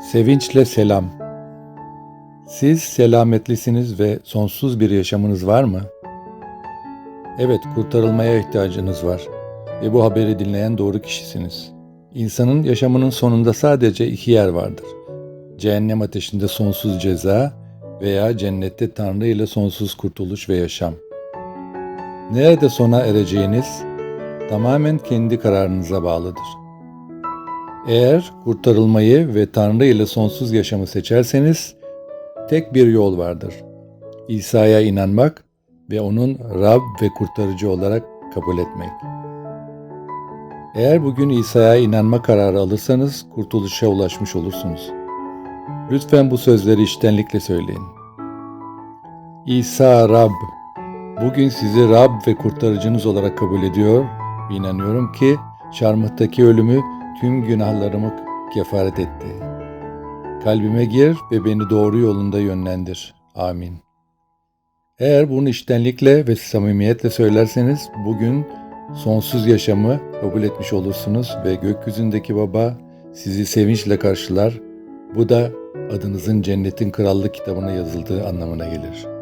Sevinçle selam. Siz selametlisiniz ve sonsuz bir yaşamınız var mı? Evet, kurtarılmaya ihtiyacınız var ve bu haberi dinleyen doğru kişisiniz. İnsanın yaşamının sonunda sadece iki yer vardır. Cehennem ateşinde sonsuz ceza veya cennette Tanrı ile sonsuz kurtuluş ve yaşam. Nerede sona ereceğiniz tamamen kendi kararınıza bağlıdır. Eğer kurtarılmayı ve Tanrı ile sonsuz yaşamı seçerseniz tek bir yol vardır. İsa'ya inanmak ve onun Rab ve kurtarıcı olarak kabul etmek. Eğer bugün İsa'ya inanma kararı alırsanız kurtuluşa ulaşmış olursunuz. Lütfen bu sözleri içtenlikle söyleyin. İsa Rab, bugün sizi Rab ve kurtarıcınız olarak kabul ediyor inanıyorum ki çarmıhtaki ölümü tüm günahlarımı kefaret etti. Kalbime gir ve beni doğru yolunda yönlendir. Amin. Eğer bunu içtenlikle ve samimiyetle söylerseniz bugün sonsuz yaşamı kabul etmiş olursunuz ve gökyüzündeki baba sizi sevinçle karşılar. Bu da adınızın cennetin krallık kitabına yazıldığı anlamına gelir.